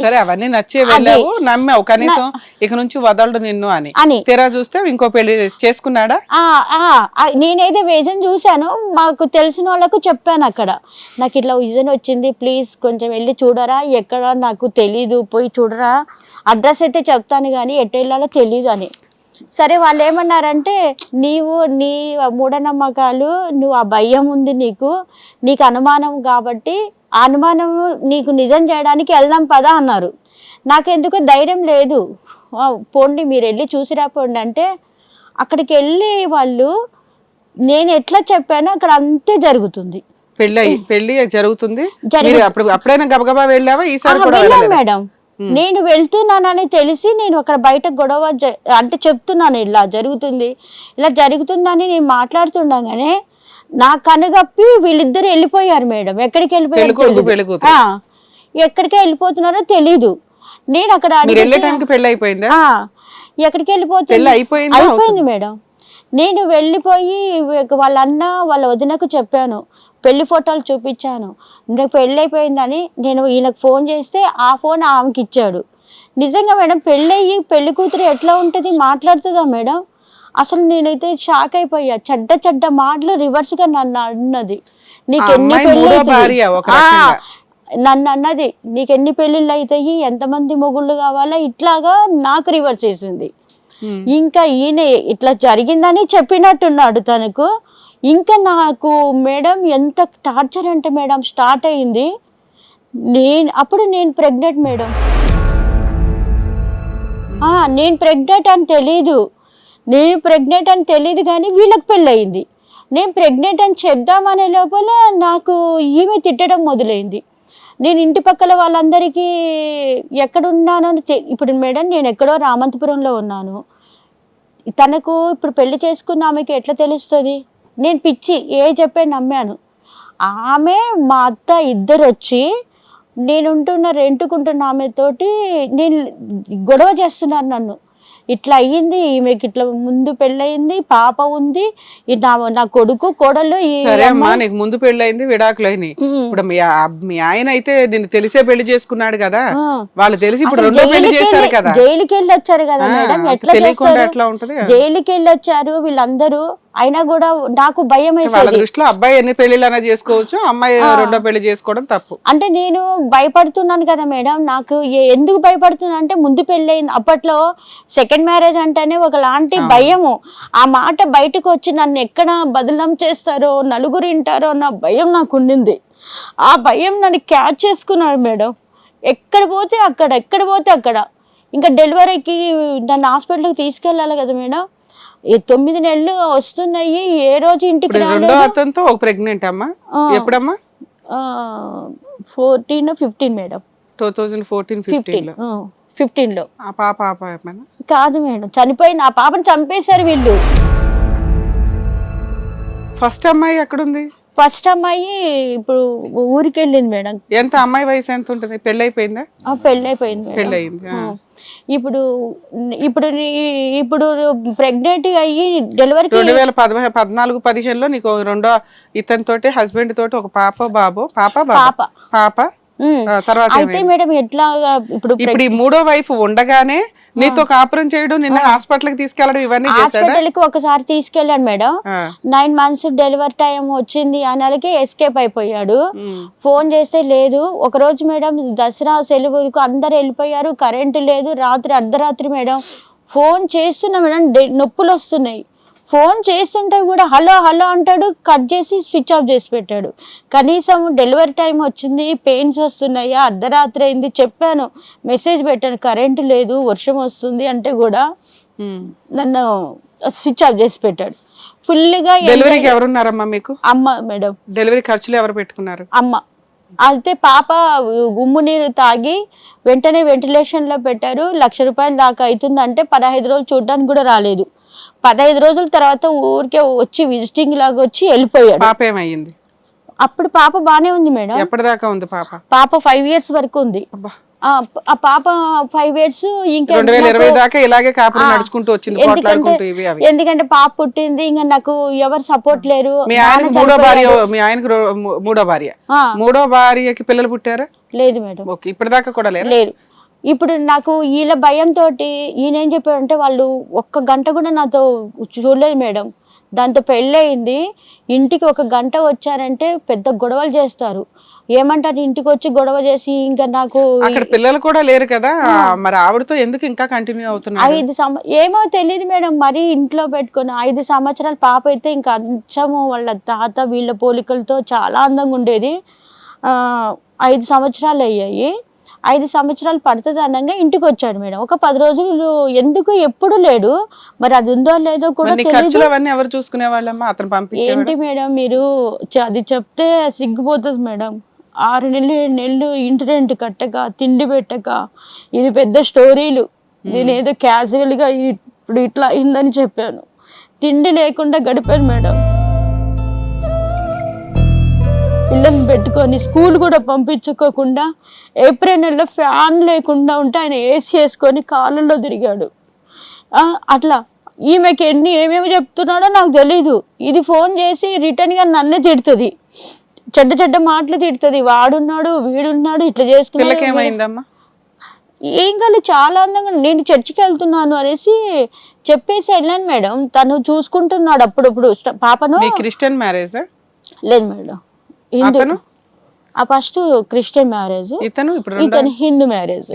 సరే అవన్నీ నచ్చే వెళ్ళావు నమ్మావు. కనీసం ఇక నుంచి వదలడు నిన్ను అని. అని. తీరా చూస్తే ఇంకో పెళ్ళి చేసుకున్నాడా? నేనైతే విజన్ చూశాను. మాకు తెలిసిన వాళ్ళకు చెప్పాను అక్కడ. నాకు ఇట్లా విజన్ వచ్చింది ప్లీజ్ కొంచెం వెళ్ళి చూడరా. ఎక్కడ నాకు తెలీదు పోయి చూడరా. అడ్రస్ అయితే చెప్తాను కానీ ఎట్ట వెళ్ళాలో తెలీదు అని. సరే వాళ్ళు ఏమన్నారంటే నీవు నీ మూఢనమ్మకాలు నువ్వు ఆ భయం ఉంది నీకు. నీకు అనుమానం కాబట్టి ఆ అనుమానం నీకు నిజం చేయడానికి వెళ్దాం పదా అన్నారు. నాకెందుకు ధైర్యం లేదు. పోండి మీరు వెళ్ళి చూసి రాపోండి అంటే అక్కడికి వెళ్ళి వాళ్ళు నేను ఎట్లా చెప్పానో అక్కడ అంతే జరుగుతుంది. అయ్యి- పెళ్ళి జరుగుతుంది? అప్పుడు అప్పుడైనా గబగబా వెళ్ళావా? ఈసారి వెళ్ళాను? మేడం. నేను వెళ్తున్నానని తెలిసి నేను అక్కడ బయట గొడవ అంటే చెప్తున్నాను ఇలా జరుగుతుంది ఇలా జరుగుతుందని నేను మాట్లాడుతుండగానే నా కనుగప్పి వీళ్ళిద్దరు వెళ్ళిపోయారు మేడం. ఎక్కడికి వెళ్ళిపోయారు ఎక్కడికి వెళ్ళిపోతున్నారో తెలీదు. నేను అక్కడ ఎక్కడికి వెళ్ళిపోతుంది? అయిపోయింది? మేడం. నేను వెళ్ళిపోయి వాళ్ళ అన్న వాళ్ళ వదినకు చెప్పాను. పెళ్ళి ఫోటోలు చూపించాను. నాకు పెళ్ళి అయిపోయిందని నేను ఈయనకు ఫోన్ చేస్తే ఆ ఫోన్ ఆమెకి ఇచ్చాడు నిజంగా మేడం పెళ్ళి అయ్యి పెళ్ళి కూతురు ఎట్లా ఉంటుంది? మాట్లాడుతుందా మేడం? అసలు నేనైతే షాక్ అయిపోయా. చెడ్డ చెడ్డ మాటలు రివర్స్గా నన్ను అన్నది. నీకు ఆ ఎన్ని అమ్మాయి పెళ్ళి. నన్ను అన్నది నీకు ఎన్ని పెళ్ళిళ్ళు అవుతాయి ఎంతమంది మొగుళ్ళు కావాలా? ఇట్లాగా నాకు రివర్స్ చేసింది. ఇంకా ఈయన ఇట్లా జరిగిందని చెప్పినట్టున్నాడు తనకు. ఇంకా నాకు మేడం ఎంత టార్చర్ అంటే మేడం స్టార్ట్ అయింది. నేను అప్పుడు నేను ప్రెగ్నెంట్ మేడం. ఆ, నేను ప్రెగ్నెంట్ అని తెలీదు. నేను ప్రెగ్నెంట్ అని తెలియదు కానీ వీళ్ళకి పెళ్ళయింది. నేను ప్రెగ్నెంట్ అని చెప్దామనే లోపల నాకు ఈమె తిట్టడం మొదలైంది. నేను ఇంటి పక్కల వాళ్ళందరికీ ఎక్కడున్నానని ఇప్పుడు మేడం నేను ఎక్కడో రామంతపురంలో ఉన్నాను. తనకు ఇప్పుడు పెళ్ళి చేసుకున్న ఆమెకి ఎట్లా తెలుస్తుంది? నేను పిచ్చి ఏ చెప్పే నమ్మాను. ఆమె మా అత్త ఇద్దరు వచ్చి నేను ఉంటున్న రెంటుకుంటున్న ఆమెతోటి నేను గొడవ చేస్తున్నారు నన్ను. ఇట్లా అయ్యింది ఈమెకి ఇట్లా ముందు పెళ్ళయింది పాప ఉంది నా నా కొడుకు కోడలు సరే అమ్మా నీకు ముందు పెళ్ళి అయింది విడాకులైనవి. ఇప్పుడు మీ ఆయన అయితే నిన్ను తెలిసే పెళ్ళి చేసుకున్నాడు కదా. వాళ్ళు తెలిసి ఇప్పుడు రెండో పెళ్ళి చేశారు కదా. జైలుకి వెళ్ళి వచ్చారు కదా మేడం ఎట్లా జైలుకి వెళ్ళి వచ్చారు వీళ్ళందరూ. అయినా కూడా నాకు భయం వాళ్ళ దృష్టిలో అబ్బాయి ఎన్ని పెళ్ళిళ్ళైనా చేసుకోవచ్చు అమ్మాయి రెండో పెళ్ళి చేసుకోవడం తప్పు. అంటే నేను భయపడుతున్నాను కదా మేడం నాకు ఎందుకు భయపడుతున్నా అంటే ముందు పెళ్ళయింది అప్పట్లో సెకండ్ మ్యారేజ్ అంటేనే ఒకలాంటి భయము. ఆ మాట బయటకు వచ్చి నన్ను ఎక్కడ బదలం చేస్తారో నలుగురు వింటారో అన్న భయం నాకు ఉండింది. ఆ భయం నన్ను క్యాచ్ చేసుకున్నాడు మేడం. ఎక్కడ పోతే అక్కడ ఎక్కడ పోతే అక్కడ. ఇంకా డెలివరీకి నన్ను హాస్పిటల్కి తీసుకెళ్ళాలి కదా మేడం. ఈ తొమ్మిది నెలలు వస్తున్నాయి. ఏ రోజు ఇంటికి ఇప్పుడు రెండో రాలేదు. అతనితో ఒక ప్రెగ్నెంట్ అమ్మా. ఎప్పుడమ్మా? Fourteen fifteen madam. Two thousand fourteen fifteen ఫిఫ్టీన్లో. ఆ పాప? కాదు మేడం చనిపోయిన ఆ పాపను చంపేశారు వీళ్ళు. ఫస్ట్ అమ్మాయి ఎక్కడుంది? ఫస్ట్ అమ్మాయి ఇప్పుడు ఊరికి వెళ్ళింది మేడం. ఎంత అమ్మాయి వయసు ఎంత ఉంటుంది? పెళ్ళి అయిపోయిందా పెళ్ళి అయిపోయింది పెళ్ళి అయింది. ఇప్పుడు ఇప్పుడు ఇప్పుడు ప్రెగ్నెంట్ అయ్యి డెలివరీకి రెండు వేల పదహ పద్నాలుగు పదిహేనులో నీకు రెండో ఇతని తోటి హస్బెండ్ తోటి ఒక పాప బాబు. పాప బాబు? పాప. పాప? తర్వాత అయితే? మేడం ఎట్లా ఇప్పుడు ఇప్పుడు ఈ మూడో వైఫ్ ఉండగానే నీతో కాపురం చేయడం నిన్న హాస్పిటల్కి తీసుకెళ్ళడం ఇవన్నీ హాస్పిటల్కి ఒకసారి తీసుకెళ్ళాను madam. Nine months delivery time వచ్చింది ఆ నెలకి ఎస్కేప్ అయిపోయాడు. ఫోన్ చేస్తే లేదు. ఒక రోజు మేడం దసరా సెలవులకు అందరు వెళ్ళిపోయారు. కరెంటు లేదు. రాత్రి అర్ధరాత్రి మేడం. ఫోన్ చేస్తున్నా మేడం నొప్పులు వస్తున్నాయి. ఫోన్ చేస్తుంటే కూడా హలో హలో అంటాడు కట్ చేసి స్విచ్ ఆఫ్ చేసి పెట్టాడు. కనీసం డెలివరీ టైం వచ్చింది పెయిన్స్ వస్తున్నాయా అర్ధరాత్రి అయింది చెప్పాను మెసేజ్ పెట్టాను కరెంటు లేదు వర్షం వస్తుంది అంటే కూడా. నన్ను స్విచ్ ఆఫ్ చేసి పెట్టాడు. ఫుల్గా డెలివరీకి ఎవరున్నారమ్మా మీకు? అమ్మ మేడం. డెలివరీ ఖర్చులు ఎవరు పెట్టుకున్నారు? అమ్మ. అయితే పాప ఉమ్ము నీరు తాగి వెంటనే వెంటిలేషన్లో పెట్టారు. లక్ష రూపాయలు దాకా అవుతుందంటే పదహైదు రోజులు చూడడానికి కూడా రాలేదు. పదహైదు రోజుల తర్వాత ఊరికే వచ్చి విజిటింగ్ లాగా వచ్చి వెళ్ళిపోయాడు. పాప ఏమయ్యింది అప్పుడు పాప బానే ఉంది మేడం. ఎప్పటిదాకా ఉంది పాప? పాప ఫైవ్ ఇయర్స్ వరకు ఉంది. ఆ పాప ఫైవ్ ఇయర్స్ ఇంకా రెండు వేల ఇరవై నాకు- దాకా ఇలాగే నడుచుకుంటూ వచ్చింది ఎందుకంటే పాప పుట్టింది ఇంకా నాకు ఎవరు సపోర్ట్ లేరు మీ ఆయనకు మూడో భార్య. మీ ఆయనకు మూడో భార్య. మూడో భార్యకి పిల్లలు పుట్టారా? లేదు మేడం. ఓకే ఇప్పటిదాకా కూడా లేరు? లేరు ఇప్పుడు నాకు వీళ్ళ భయంతో ఈయన ఏం చెప్పాడంటే వాళ్ళు ఒక్క గంట కూడా నాతో చూడలేదు మేడం. దాంతో పెళ్ళయింది. ఇంటికి ఒక గంట వచ్చారంటే పెద్ద గొడవలు చేస్తారు. ఏమంటారు? ఇంటికి వచ్చి గొడవ చేసి ఇంకా నాకు అక్కడ పిల్లలు కూడా లేరు కదా. మరి ఆవిడతో ఎందుకు ఇంకా కంటిన్యూ అవుతున్నాడు ఐదు సంవ ఏమో తెలియదు మేడం. మరీ ఇంట్లో పెట్టుకొని ఐదు సంవత్సరాల పాప అయితే ఇంకా అంచము వాళ్ళ తాత వీళ్ళ పోలికలతో చాలా అందంగా ఉండేది. ఐదు సంవత్సరాలు అయ్యాయి. ఐదు సంవత్సరాలు పడుతుంది అనగా ఇంటికి వచ్చాడు మేడం. ఒక పది రోజులు ఎందుకు ఎప్పుడు లేడు? మరి అది ఉందో లేదో కూడా ఎవరు చూసుకునే వాళ్ళమ్మా? అతను పంపించేవాడు. ఏంటి మేడం మీరు అది చెప్తే సిగ్గుపోతుంది మేడం. ఆరు నెలలు ఏడు నెలలు ఇంటి రెంట్ కట్టక తిండి పెట్టక ఇది పెద్ద స్టోరీలు. నేనేదో casual గా ఇప్పుడు ఇట్లా అయిందని చెప్పాను. తిండి లేకుండా గడిపాను మేడం. పిల్లల్ని పెట్టుకొని స్కూల్ కూడా పంపించుకోకుండా ఏప్రిల్ నెలలో ఫ్యాన్ లేకుండా ఉంటే ఆయన ఏసీ వేసుకొని కాళ్ళల్లో తిరిగాడు. అట్లా ఈమెకి ఎన్ని ఏమేమి చెప్తున్నాడో నాకు తెలీదు. ఇది ఫోన్ చేసి రిటర్న్గా నన్నే తిడుతుంది. చెడ్డ చెడ్డ మాటలు తిడుతుంది. వాడున్నాడు వీడున్నాడు ఇట్లా చేసుకున్నాడు. ఏమైందమ్మా ఏం కాదు చాలా అందంగా నేను చర్చికి వెళ్తున్నాను అనేసి చెప్పేసి వెళ్ళాను మేడం. తను చూసుకుంటున్నాడు అప్పుడప్పుడు. పాపను క్రిస్టియన్ మ్యారేజ్? లేదు మేడం. అతను? ఆ ఫస్ట్ క్రిస్టియన్ మ్యారేజ్ ఇతను ఇప్పుడు ఇతను హిందూ మ్యారేజ్.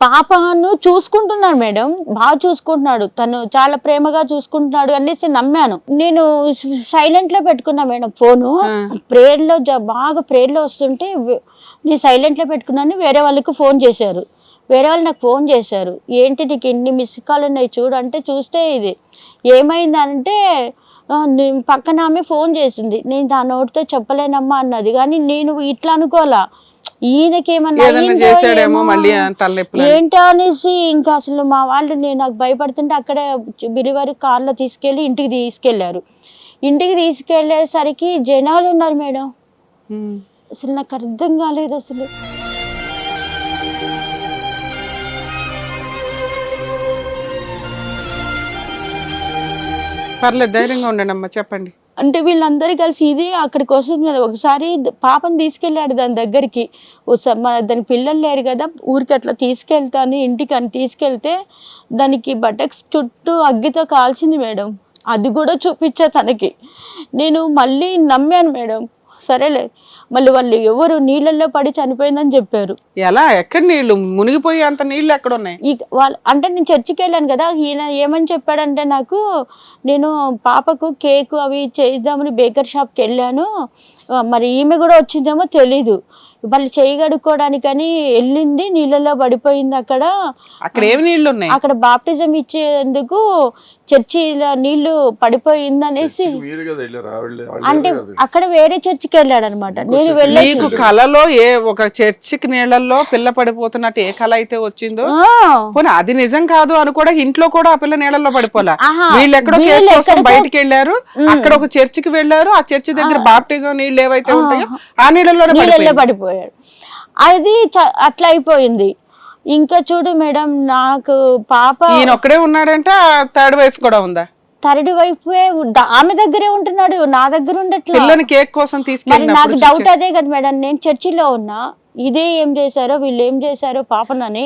పాపను చూసుకుంటున్నాడు మేడం బాగా చూసుకుంటున్నాడు. తను చాలా ప్రేమగా చూసుకుంటున్నాడు అనేసి నమ్మాను. నేను సైలెంట్లో పెట్టుకున్నా మేడం ఫోను. ప్రేయర్లో బాగా ప్రేయర్లో వస్తుంటే నేను సైలెంట్లో పెట్టుకున్నాను వేరే వాళ్ళకి ఫోన్ చేశారు. వేరే వాళ్ళు నాకు ఫోన్ చేశారు. ఏంటి నీకు ఎన్ని మిస్ కాల్ ఉన్నాయి చూడు అంటే చూస్తే ఇది. ఏమైందంటే పక్కన ఆమె ఫోన్ చేసింది. నేను దాని నోటితో చెప్పలేనమ్మా అన్నది. కానీ నేను ఇట్లా అనుకోలా ఈయనకేమన్నా. ఏంటో అనేసి ఇంకా అసలు మా వాళ్ళు నేను నాకు భయపడుతుంటే అక్కడే బిరివారి కార్లో తీసుకెళ్ళి ఇంటికి తీసుకెళ్ళారు ఇంటికి తీసుకెళ్ళేసరికి జనాలు ఉన్నారు మేడం. అసలు నాకు అర్థం కాలేదు అసలు. పర్లేదు ధైర్యంగా ఉండండి అమ్మా చెప్పండి. అంటే వీళ్ళందరూ కలిసి ఇది అక్కడికి వస్తుంది ఒకసారి పాపను పాపని తీసుకెళ్ళాడు దాని దగ్గరికి. ఒకసారి దాని పిల్లలు లేరు కదా ఊరికి అట్లా తీసుకెళ్తాను ఇంటికి అని తీసుకెళ్తే దానికి బటక్స్ చుట్టూ అగ్గితో కాల్చింది మేడం. అది కూడా చూపించా తనకి. నేను మళ్ళీ నమ్మాను మేడం. సరేలే మళ్ళీ వాళ్ళు ఎవరు నీళ్ళల్లో పడి చనిపోయిందని చెప్పారు. ఎలా? ఎక్కడ నీళ్ళు మునిగిపోయి అంత నీళ్ళు ఎక్కడ ఉన్నాయి ఈ వాళ్ళ అంటే నేను చర్చికి వెళ్ళాను కదా ఈయన ఏమని చెప్పాడంటే నాకు నేను పాపకు కేక్ అవి చేద్దామని బేకర్ షాప్కి వెళ్ళాను. మరి ఈమె కూడా వచ్చిందేమో తెలీదు. వాళ్ళు చేయి కడుక్కోవడానికని వెళ్ళింది నీళ్ళలో పడిపోయింది అక్కడ. అక్కడ ఏమి నీళ్ళు ఉన్నాయి అక్కడ బాప్టిజం ఇచ్చేందుకు చర్చిలో నీళ్ళు పడిపోయింది అనేసి అంటే అక్కడ వేరే చర్చికి వెళ్ళాడు అనమాట నేను వెళ్ళేసి నీకు కళలో ఏ ఒక చర్చికి నీళ్ళల్లో పిల్ల పడిపోతున్నట్టు ఏ కళ అయితే వచ్చిందో? అది నిజం కాదు అని కూడా ఇంట్లో కూడా ఆ పిల్ల నీళ్ళల్లో పడిపోలా? వీళ్ళు ఎక్కడో వీళ్ళు బయటికి వెళ్ళారు అక్కడ ఒక చర్చికి వెళ్ళారు ఆ చర్చి దగ్గర బాప్టిజం నీళ్ళు ఏవైతే ఉంటాయో ఆ నీళ్ళలోనే నీళ్ళల్లో పడిపోయింది. పడిపోయాడు. అది అట్లా అయిపోయింది. ఇంకా చూడు మేడం నాకు పాప ఈయన ఒక్కడే ఉన్నాడంటే థర్డ్ వైఫ్ కూడా ఉందా? థర్డ్ వైఫే ఆమె దగ్గరే ఉంటున్నాడు నా దగ్గర ఉండట్లా. పిల్లని కేక్ కోసం మరి నాకు డౌట్ అదే కదా మేడం నేను చర్చిలో ఉన్నా ఇదే ఏం చేశారో వీళ్ళు ఏం చేశారో పాపనని.